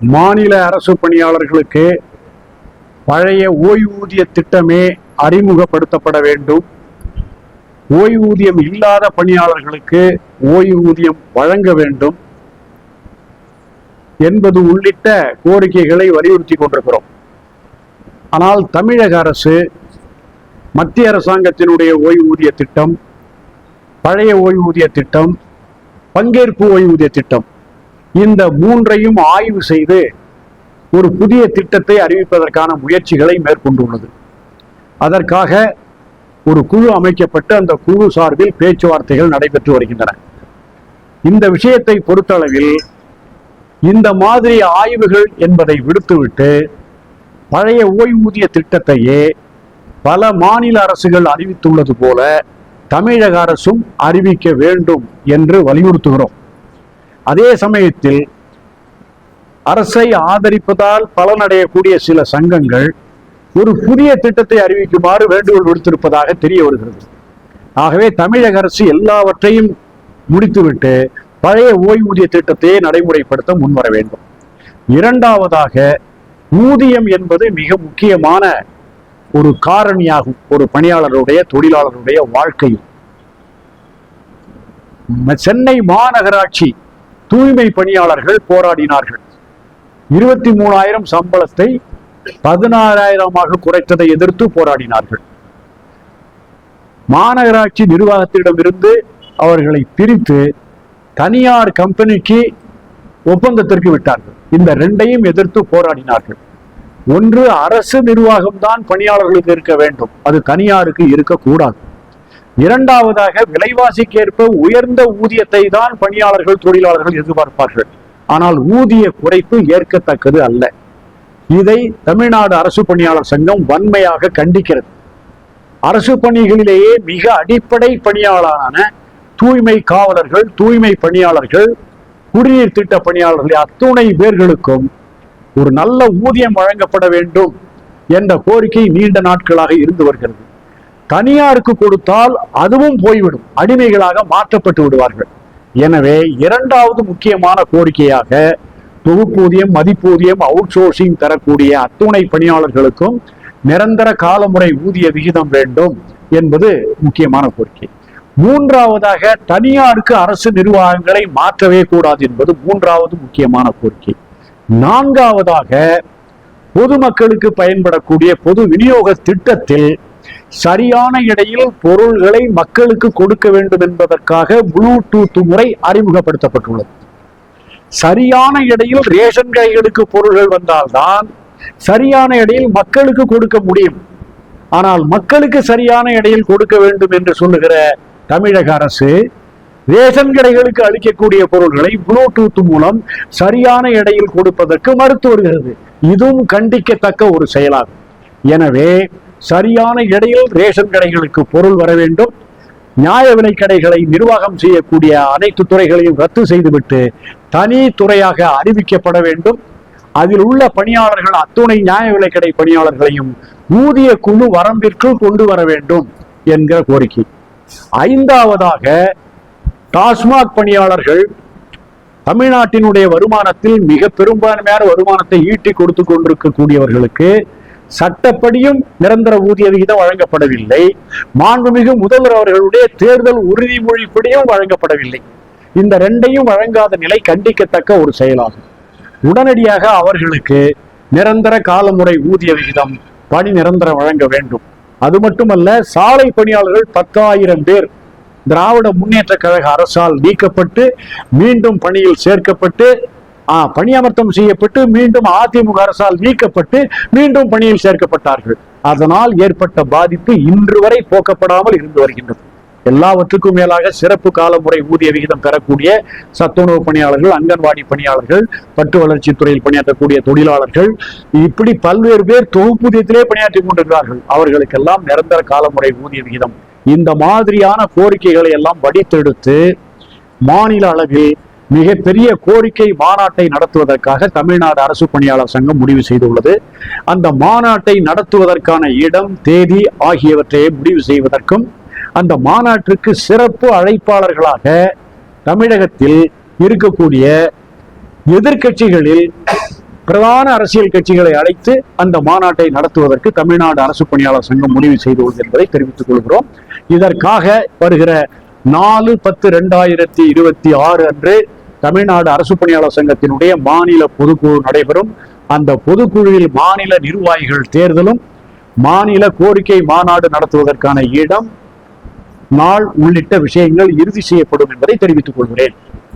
மாநில அரசு பணியாளர்களுக்கு பழைய ஓய்வூதிய திட்டமே அறிமுகப்படுத்தப்பட வேண்டும். ஓய்வூதியம் இல்லாத பணியாளர்களுக்கு ஓய்வூதியம் வழங்க வேண்டும் என்பது உள்ளிட்ட கோரிக்கைகளை வலியுறுத்தி கொண்டிருக்கிறோம். ஆனால் தமிழக அரசு மத்திய அரசாங்கத்தினுடைய ஓய்வூதிய திட்டம் பழைய ஓய்வூதிய திட்டம் பங்கேற்பு ஓய்வூதிய திட்டம் இந்த மூன்றையும் ஆய்வு செய்து ஒரு புதிய திட்டத்தை அறிவிப்பதற்கான முயற்சிகளை மேற்கொண்டுள்ளது. அதற்காக ஒரு குழு அமைக்கப்பட்டு அந்த குழு சார்பில் பேச்சுவார்த்தைகள் நடைபெற்று வருகின்றன. இந்த விஷயத்தை பொறுத்தளவில் இந்த மாதிரி ஆய்வுகள் என்பதை விடுத்துவிட்டு பழைய ஓய்வூதிய திட்டத்தையே பல மாநில அரசுகள் அறிவித்துள்ளது போல தமிழக அரசும் அறிவிக்க வேண்டும் என்று வலியுறுத்துகிறோம். அதே சமயத்தில் அரசை ஆதரிப்பதால் பலனடையக்கூடிய சில சங்கங்கள் ஒரு புதிய திட்டத்தை அறிவிக்குமாறு வேண்டுகோள் விடுத்திருப்பதாக தெரிய வருகிறது. ஆகவே தமிழக அரசு எல்லாவற்றையும் முடித்துவிட்டு பழைய ஓய்வூதிய திட்டத்தையே நடைமுறைப்படுத்த முன்வர வேண்டும். இரண்டாவதாக ஊதியம் என்பது மிக முக்கியமான ஒரு காரணியாகும் ஒரு பணியாளருடைய தொழிலாளருடைய வாழ்க்கையில். சென்னை மாநகராட்சி தூய்மை பணியாளர்கள் போராடினார்கள். இருபத்தி மூணாயிரம் சம்பளத்தை பதினாறாயிரமாக குறைத்ததை எதிர்த்து போராடினார்கள். மாநகராட்சி நிர்வாகத்திடமிருந்து அவர்களை பிரித்து தனியார் கம்பெனிக்கு ஒப்பந்தத்திற்கு விட்டார்கள். இந்த ரெண்டையும் எதிர்த்து போராடினார்கள். ஒன்று அரசு நிர்வாகம்தான் பணியாளர்களுக்கு இருக்க வேண்டும். அது தனியாருக்கு இருக்கக்கூடாது. இரண்டாவதாக விலைவாசிக்கேற்ப உயர்ந்த ஊதியத்தை தான் பணியாளர்கள் தொழிலாளர்கள் எதிர்பார்ப்பார்கள். ஆனால் ஊதிய குறைப்பு ஏற்கத்தக்கது அல்ல. இதை தமிழ்நாடு அரசு பணியாளர் சங்கம் வன்மையாக கண்டிக்கிறது. அரசு பணிகளிலேயே மிக அடிப்படை பணியாளரான தூய்மை காவலர்கள் தூய்மை பணியாளர்கள் குடிநீர் திட்ட பணியாளர்கள் அத்துணை பேர்களுக்கும் ஒரு நல்ல ஊதியம் வழங்கப்பட வேண்டும் என்ற கோரிக்கை நீண்ட நாட்களாக இருந்து வருகிறது. தனியாருக்கு கொடுத்தால் அதுவும் போய்விடும். அடிமைகளாக மாற்றப்பட்டு விடுவார்கள். எனவே இரண்டாவது முக்கியமான கோரிக்கையாக தொகுப்பூதியம் மதிப்பூதியம் அவுட் சோர்சிங் தரக்கூடிய அத்துணை பணியாளர்களுக்கும் நிரந்தர காலமுறை ஊதிய விகிதம் வேண்டும் என்பது முக்கியமான கோரிக்கை. மூன்றாவதாக தனியாருக்கு அரசு நிர்வாகங்களை மாற்றவே கூடாது என்பது மூன்றாவது முக்கியமான கோரிக்கை. நான்காவதாக பொதுமக்களுக்கு பயன்படக்கூடிய பொது விநியோக திட்டத்தில் சரியான இடையில் பொருள்களை மக்களுக்கு கொடுக்க வேண்டும் என்பதற்காக ப்ளூடூத் முறை அறிமுகப்படுத்தப்பட்டுள்ளது. சரியான இடையில் ரேஷன் கடைகளுக்கு பொருள்கள் வந்தால்தான் சரியான இடையில் மக்களுக்கு கொடுக்க முடியும். ஆனால் மக்களுக்கு சரியான இடையில் கொடுக்க வேண்டும் என்று சொல்லுகிற தமிழக அரசு ரேஷன் கடைகளுக்கு அளிக்கக்கூடிய பொருள்களை ப்ளூடூத் மூலம் சரியான இடையில் கொடுப்பதற்கு மறுத்து வருகிறது. இதுவும் கண்டிக்கத்தக்க ஒரு செயலாகும். எனவே சரியான இடையில் ரேஷன் கடைகளுக்கு பொருள் வர வேண்டும். நியாய விலைக்கடைகளை நிர்வாகம் செய்யக்கூடிய அனைத்து துறைகளையும் ரத்து செய்துவிட்டு தனி துறையாக அறிவிக்கப்பட வேண்டும். அதில் உள்ள பணியாளர்கள் அத்துணை நியாய விலைக்கடை பணியாளர்களையும் ஊதிய குழு வரம்பிற்குள் கொண்டு வர வேண்டும் என்கிற கோரிக்கை. ஐந்தாவதாக டாஸ்மாக் பணியாளர்கள் தமிழ்நாட்டினுடைய வருமானத்தில் மிக பெரும்பான்மையான வருமானத்தை ஈட்டி கொடுத்து கொண்டிருக்கக்கூடியவர்களுக்கு சட்டப்படியும் நிரந்தர ஊதிய விகிதம் வழங்கப்படவில்லை. மாண்புமிகு முதல்வர் அவர்களுடைய தேர்தல் உறுதிமொழிப்படியும் வழங்கப்படவில்லை. இந்த ரெண்டையும் வழங்காத நிலை கண்டிக்கத்தக்க ஒரு செயலாகும். உடனடியாக அவர்களுக்கு நிரந்தர காலமுறை ஊதிய விகிதம் பணி நிரந்தரம் வழங்க வேண்டும். அது மட்டுமல்ல சாலை பணியாளர்கள் பத்தாயிரம் பேர் திராவிட முன்னேற்ற கழக அரசால் நீக்கப்பட்டு மீண்டும் பணியில் சேர்க்கப்பட்டு பணியமர்த்தம் செய்யப்பட்டு மீண்டும் அதிமுக அரசால் நீக்கப்பட்டு மீண்டும் பணியில் சேர்க்கப்பட்டார்கள். அதனால் ஏற்பட்ட பாதிப்பு இன்று வரை போக்கப்படாமல் இருந்து வருகின்றது. எல்லாவற்றுக்கும் மேலாக சிறப்பு காலமுறை ஊதிய விகிதம் பெறக்கூடிய சத்துணவு பணியாளர்கள் அங்கன்வாடி பணியாளர்கள் பட்டு வளர்ச்சித் துறையில் பணியாற்றக்கூடிய தொழிலாளர்கள் இப்படி பல்வேறு பேர் தொகுப்பூதியத்திலே பணியாற்றி கொண்டிருக்கிறார்கள். அவர்களுக்கெல்லாம் நிரந்தர காலமுறை ஊதிய விகிதம். இந்த மாதிரியான கோரிக்கைகளை எல்லாம் வடித்தெடுத்து மாநில அளவில் மிகப்பெரிய கோரிக்கை மாநாட்டை நடத்துவதற்காக தமிழ்நாடு அரசு பணியாளர் சங்கம் முடிவு செய்துள்ளது. அந்த மாநாட்டை நடத்துவதற்கான இடம் தேதி ஆகியவற்றை முடிவு செய்வதற்கும் அந்த மாநாட்டிற்கு சிறப்பு அழைப்பாளர்களாக தமிழகத்தில் இருக்கக்கூடிய எதிர்க்கட்சிகளில் பிரதான அரசியல் கட்சிகளை அழைத்து அந்த மாநாட்டை நடத்துவதற்கு தமிழ்நாடு அரசு பணியாளர் சங்கம் முடிவு செய்துள்ளது என்பதை தெரிவித்துக் கொள்கிறோம். இதற்காக வருகிற நாலு பத்து ரெண்டாயிரத்தி இருபத்தி ஆறு அன்று தமிழ்நாடு அரசு பணியாளர் சங்கத்தினுடைய மாநில பொதுக்குழு நடைபெறும். அந்த பொதுக்குழுவில் மாநில நிர்வாகிகள் தேர்தலும் மாநில கோரிக்கை மாநாடு நடத்துவதற்கான இடம் நாள் உள்ளிட்ட விஷயங்கள் இறுதி செய்யப்படும் என்பதை தெரிவித்துக் கொள்கிறேன்.